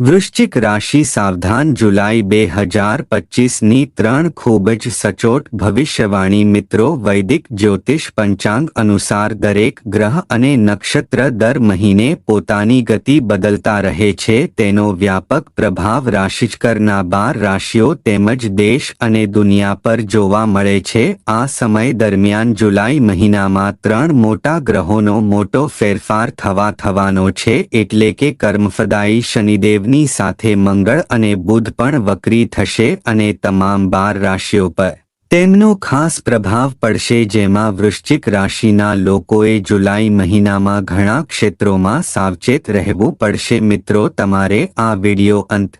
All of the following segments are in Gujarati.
વૃશ્ચિક રાશિ સાવધાન જુલાઈ બે હજાર પચીસની ત્રણ ખૂબ જ સચોટ ભવિષ્યવાણી મિત્રો વૈદિક જ્યોતિષ પંચાંગ અનુસાર દરેક ગ્રહ અને નક્ષત્ર દર મહિને પોતાની ગતિ બદલતા રહે છે. તેનો વ્યાપક પ્રભાવ રાશિચકરના બાર રાશિઓ તેમજ દેશ અને દુનિયા પર જોવા મળે છે. આ સમય દરમિયાન જુલાઈ મહિનામાં ત્રણ મોટા ગ્રહોનો મોટો ફેરફાર થવા થવાનો છે. એટલે કે કર્મફદાયી શનિદેવ દેવની સાથે મંગળ અને બુધ પણ વક્રી થશે અને તમામ બાર રાશિઓ પર. તેમનો ખાસ પ્રભાવ પડશે જેમાં વૃશ્ચિક રાશિના લોકોએ જુલાઈ મહિનામાં ઘણા ક્ષેત્રોમાં સાવચેત રહેવું પડશે. મિત્રો, તમારે આ વિડિયો અંત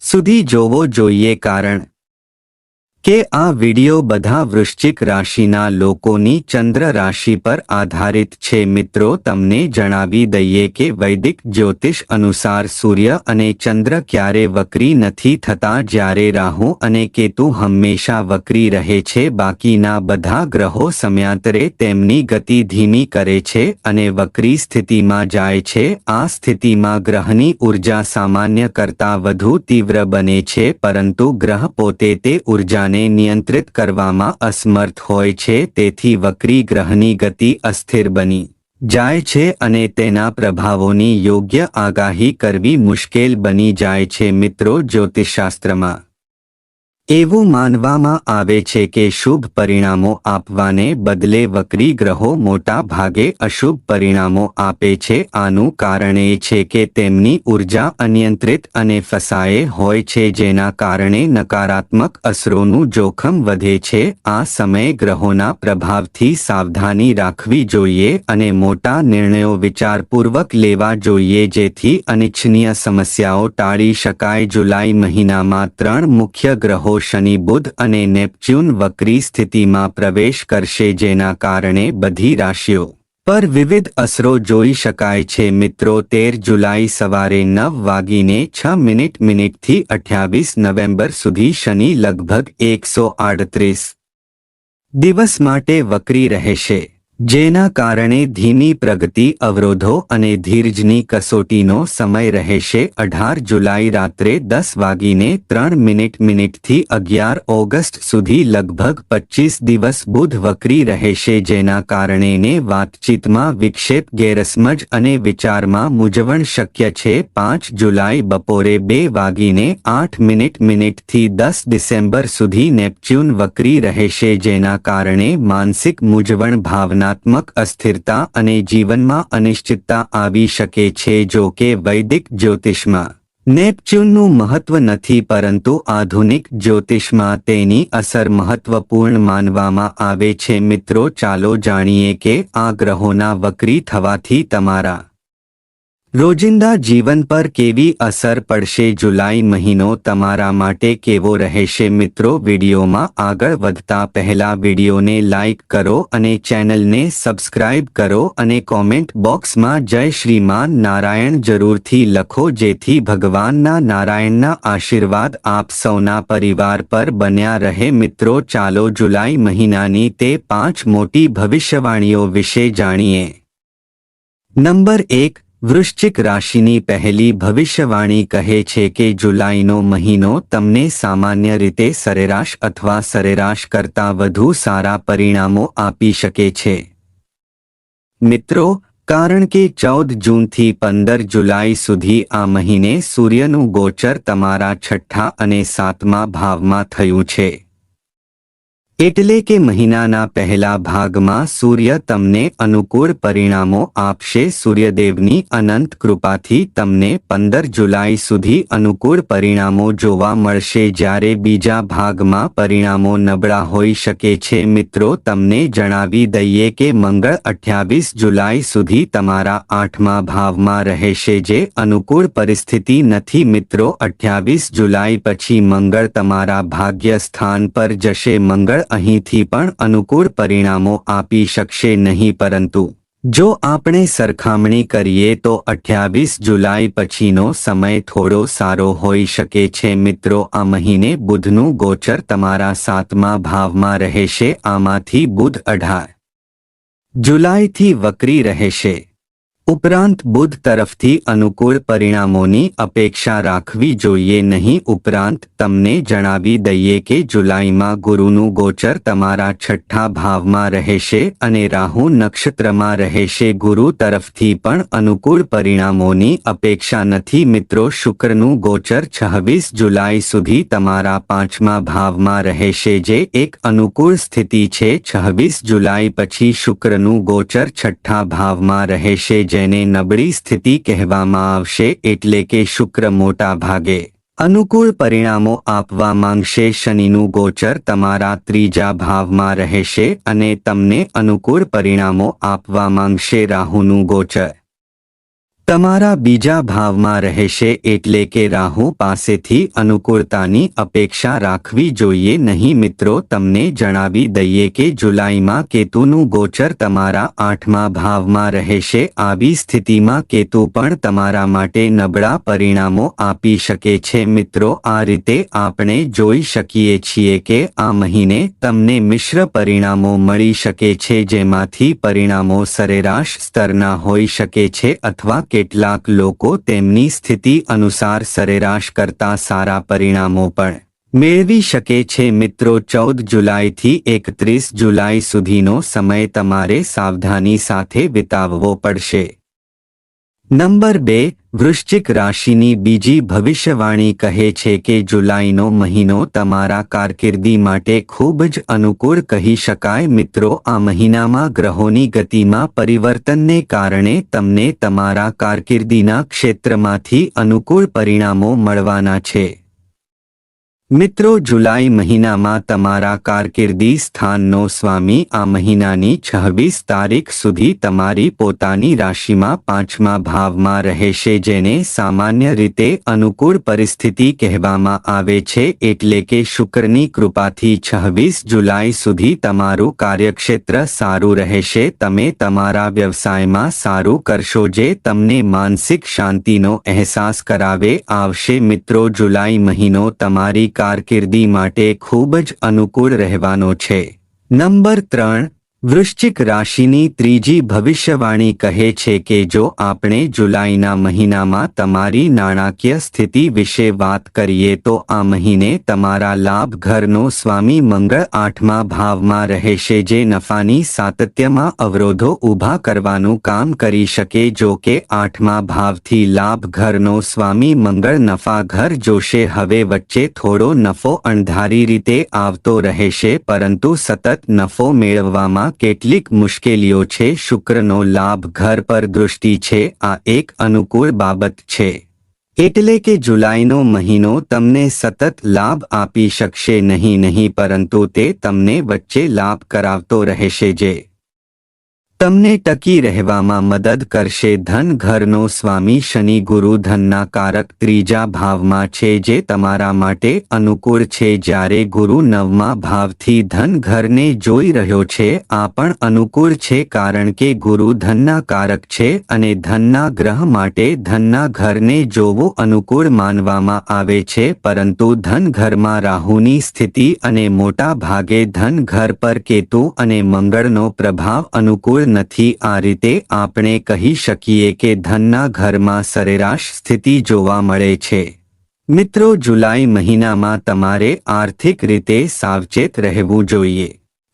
સુધી જોવો જોઈએ કારણ કે આ વિડિયો બધા વૃશ્ચિક રાશિના લોકોની ચંદ્ર રાશિ પર આધારિત છે. મિત્રો, તમને જણાવી દઈએ કે વૈદિક જ્યોતિષ અનુસાર સૂર્ય અને ચંદ્ર ક્યારે વક્રી નથી થતા, જ્યારે રાહુ અને કેતુ હંમેશા વક્રી રહે છે. બાકીના બધા ગ્રહો સમયાંતરે તેમની ગતિ ધીમી કરે છે અને વક્રી સ્થિતિમાં જાય છે. આ સ્થિતિમાં ગ્રહની ઊર્જા સામાન્ય કરતાં વધુ તીવ્ર બને છે, પરંતુ ગ્રહ પોતે તે ઊર્જા ઉર્જાને નિયંત્રિત કરવામાં અસમર્થ હોય છે, તેથી વક્રી ગ્રહની ગતિ અસ્થિર બની જાય છે અને તેના પ્રભાવોની યોગ્ય આગાહી કરવી મુશ્કેલ બની જાય છે મિત્રો જ્યોતિષશાસ્ત્રમાં. એવું માનવામાં આવે છે કે શુભ પરિણામો આપવાને બદલે વક્રી ગ્રહો મોટા ભાગે અશુભ પરિણામો આપે છે. આનું કારણ એ છે કે તેમની ઊર્જા અનિયંત્રિત અને ફસાયે હોય છે, જેના કારણે નકારાત્મક અસરોનું જોખમ વધે છે. આ સમયે ગ્રહોના પ્રભાવથી સાવધાની રાખવી જોઈએ અને મોટા નિર્ણયો વિચારપૂર્વક લેવા જોઈએ, જેથી અનિચ્છનીય સમસ્યાઓ ટાળી શકાય. જુલાઈ મહિનામાં ત્રણ મુખ્ય ગ્રહો શનિ બુધ અને નેપચ્યુન વક્રી સ્થિતિમાં પ્રવેશ કરશે જેના કારણે બધી રાશિઓ પર વિવિધ અસરો જોઈ શકાય છે. મિત્રો, તેર જુલાઈ સવારે નવ વાગીને છ મિનિટ મિનિટથી અઠ્યાવીસ નવેમ્બર સુધી શનિ લગભગ એકસો આડત્રીસ દિવસ માટે વક્રી રહેશે. જેના કારણે ધીમી પ્રગતિ, અવરોધો અને ધીરજની કસોટીનો સમય રહેશે. અઢાર જુલાઈ રાત્રે દસ વાગીને ત્રણ મિનિટ મિનિટથી અગિયાર ઓગસ્ટ સુધી લગભગ પચીસ દિવસ બુધ વકરી રહેશે, જેના કારણે વાતચીતમાં વિક્ષેપ, ગેરસમજ અને વિચારમાં મૂંઝવણ શક્ય છે. પાંચ જુલાઈ બપોરે બે વાગીને આઠ મિનિટ મિનિટથી દસ ડિસેમ્બર સુધી નેપચ્યુન વકરી રહેશે, જેના કારણે માનસિક મૂંઝવણ ભાવના ભાવનાત્મક અસ્થિરતા અને જીવનમાં અનિશ્ચિતતા આવી શકે છે જો કે વૈદિક જ્યોતિષમાં નેપચ્યુનનું મહત્વ નથી પરંતુ આધુનિક જ્યોતિષમાં તેની અસર મહત્વપૂર્ણ માનવામાં આવે છે. મિત્રો, ચાલો જાણીએ કે આ ગ્રહોના વક્રી થવાથી તમારા રોજિંદા જીવન પર કેવી અસર પડશે જુલાઈ મહિનો તમારા માટે કેવો રહેશે મિત્રો? વિડીયોમાં આગળ વધતા પહેલા વિડીયોને લાઇક કરો અને ચેનલને સબસ્ક્રાઇબ કરો અને કોમેન્ટ બોક્સમાં જય શ્રીમાન નારાયણ જરૂરથી લખો જેથી ભગવાનના નારાયણના આશીર્વાદ આપ સૌના પરિવાર પર બન્યા રહે. મિત્રો, ચાલો જુલાઈ મહિનાની તે પાંચ મોટી ભવિષ્યવાણીઓ વિશે જાણીએ. નંબર એક વૃશ્ચિક રાશિની પહેલી ભવિષ્યવાણી કહે છે કે જુલાઈનો મહિનો તમને સામાન્ય રીતે સરેરાશ અથવા સરેરાશ કરતાં વધુ સારા પરિણામો આપી શકે છે. મિત્રો, કારણ કે ચૌદ જૂનથી પંદર જુલાઈ સુધી આ મહિને સૂર્યનું ગોચર તમારા છઠ્ઠા અને સાતમા ભાવમાં થયું છે. એટલે કે મહિનાના પહેલા ભાગમાં સૂર્ય તમને અનુકૂળ પરિણામો આપશે. સૂર્યદેવની અનંત કૃપાથી તમને પંદર જુલાઈ સુધી અનુકૂળ પરિણામો જોવા મળશે. જ્યારે બીજા ભાગમાં પરિણામો નબળા હોઈ શકે છે. મિત્રો, તમને જણાવી દઈએ કે મંગળ અઠ્યાવીસ જુલાઈ સુધી તમારા આઠમા ભાવમાં રહેશે જે અનુકૂળ પરિસ્થિતિ નથી. મિત્રો, અઠ્યાવીસ જુલાઈ પછી મંગળ તમારા ભાગ્ય સ્થાન પર જશે. મંગળ અહીંથી પણ અનુકૂળ પરિણામો આપી શકશે નહીં પરંતુ જો આપણે સરખામણી કરીએ તો અઠ્યાવીસ જુલાઈ પછીનો સમય થોડો સારો હોઈ શકે છે. મિત્રો, આ મહિને બુધનું ગોચર તમારા સાતમા ભાવમાં રહેશે. આમાંથી બુધ અઢાર જુલાઈથી વક્રી રહેશે. ઉપરાંત બુધ તરફથી અનુકૂળ પરિણામોની અપેક્ષા રાખવી જોઈએ નહીં. ઉપરાંત તમને જણાવી દઈએ કે જુલાઈમાં ગુરુનું ગોચર તમારા છઠ્ઠા ભાવમાં રહેશે અને રાહુ નક્ષત્રમાં રહેશે. ગુરુ તરફથી પણ અનુકૂળ પરિણામોની અપેક્ષા નથી. મિત્રો, શુક્રનું ગોચર છવ્વીસ જુલાઈ સુધી તમારા પાંચમા ભાવમાં રહેશે, જે એક અનુકૂળ સ્થિતિ છે. છવ્વીસ જુલાઈ પછી શુક્રનું ગોચર છઠ્ઠા ભાવમાં રહેશે જેને નબળી સ્થિતિ કહેવામાં આવશે એટલે કે શુક્ર મોટા ભાગે અનુકૂળ પરિણામો આપવા માંગશે શનિનું ગોચર તમારા ત્રીજા ભાવમાં રહેશે અને તમને અનુકૂળ પરિણામો આપવા માંગશે રાહુનું ગોચર. તમારા બીજા ભાવમાં રહેશે એટલે કે રાહુ પાસેથી અનુકૂળતાની અપેક્ષા રાખવી જોઈએ નહીં મિત્રો, તમને જણાવી દઈએ કે જુલાઈમાં કેતુનું ગોચર તમારા આઠમા ભાવમાં રહેશે, આવી સ્થિતિમાં કેતુ પણ તમારા માટે નબળા પરિણામો આપી શકે છે મિત્રો, આ રીતે આપણે જોઈ શકીએ છીએ કે આ મહિને તમને મિશ્ર પરિણામો મળી શકે છે જેમાંથી પરિણામો સરેરાશ સ્તરના હોઈ શકે છે અથવા કેટલાક લોકો તેમની સ્થિતિ અનુસાર સરેરાશ કરતા સારા પરિણામો પણ મેળવી શકે છે. મિત્રો, ચૌદ જુલાઈથી એકત્રીસ જુલાઈ સુધીનો સમય તમારે સાવધાની સાથે વિતાવવો પડશે. નંબર બે, વૃશ્ચિક રાશિની બીજી ભવિષ્યવાણી કહે છે કે જુલાઈનો મહિનો તમારા કારકિર્દી માટે ખૂબ જ અનુકૂળ કહી શકાય. મિત્રો, આ મહિનામાં ગ્રહોની ગતિમાં પરિવર્તનને કારણે તમને તમારા કારકિર્દીના ક્ષેત્રમાંથી અનુકૂળ પરિણામો મળવાના છે. મિત્રો, જુલાઈ મહિનામાં તમારા કારકિર્દી સ્થાનનો સ્વામી આ મહિનાની છવ્વીસ તારીખ સુધી તમારી પોતાની રાશિમાં પાંચમા ભાવમાં રહેશે, જેને સામાન્ય રીતે અનુકૂળ પરિસ્થિતિ કહેવામાં આવે છે, એટલે કે શુક્રની કૃપાથી છવ્વીસ જુલાઈ સુધી તમારું કાર્યક્ષેત્ર સારું રહેશે, તમે તમારા વ્યવસાયમાં સારું કરશો, જે તમને માનસિક શાંતિનો અહેસાસ કરાવે, આવશે. મિત્રો, જુલાઈ મહિનો તમારી કારકિર્દી માટે ખૂબ જ અનુકૂળ રહેવાનો છે. નંબર ત્રણ વૃશ્ચિક રાશિની ત્રીજી ભવિષ્યવાણી કહે છે કે જો આપણે જુલાઈના મહિનામાં તમારી નાણાકીય સ્થિતિ વિશે વાત કરીએ તો આ મહિને તમારા લાભ ઘરનો સ્વામી મંગળ આઠમા ભાવમાં રહેશે જે નફાની સાતત્યમાં અવરોધો ઊભા કરવાનું કામ કરી શકે જો કે આઠમા ભાવથી લાભ ઘરનો સ્વામી મંગળ નફા ઘર જોશે. હવે વચ્ચે થોડો નફો અણધારી રીતે આવતો રહેશે પરંતુ સતત નફો મેળવવામાં કેટલીક મુશ્કેલીઓ છે, શુક્રનો લાભ ઘર પર દૃષ્ટિ છે, આ એક અનુકૂળ બાબત છે. એટલે કે જુલાઈનો મહિનો તમને સતત લાભ આપી શકશે નહીં નહીં, પરંતુ તે તમને વચ્ચે લાભ કરાવતો રહેશે જે તમને ટકી રહેવામાં મદદ કરશે. ધન ઘરનો સ્વામી શનિ ગુરુ ધનના કારક ત્રીજા ભાવમાં છે જે તમારા માટે અનુકૂળ છે. જ્યારે ગુરુ નવમા ભાવથી ધન ઘરને જોઈ રહ્યો છે, આ પણ અનુકૂળ છે કારણ કે ગુરુ ધનના કારક છે અને ધનના ગ્રહ માટે ધનના ઘરને જોવું અનુકૂળ માનવામાં આવે છે. પરંતુ ધન ઘરમાં રાહુની સ્થિતિ અને મોટા ભાગે ધન ઘર પર કેતુ અને મંગળનો પ્રભાવ અનુકૂળ નથી. આ રીતે આપણે કહી શકીએ કે ધનના ઘરમાં સરેરાશ સ્થિતિ જોવા મળે છે. મિત્રો, જુલાઈ મહિનામાં તમારે આર્થિક રીતે સાવચેત રહેવું જોઈએ.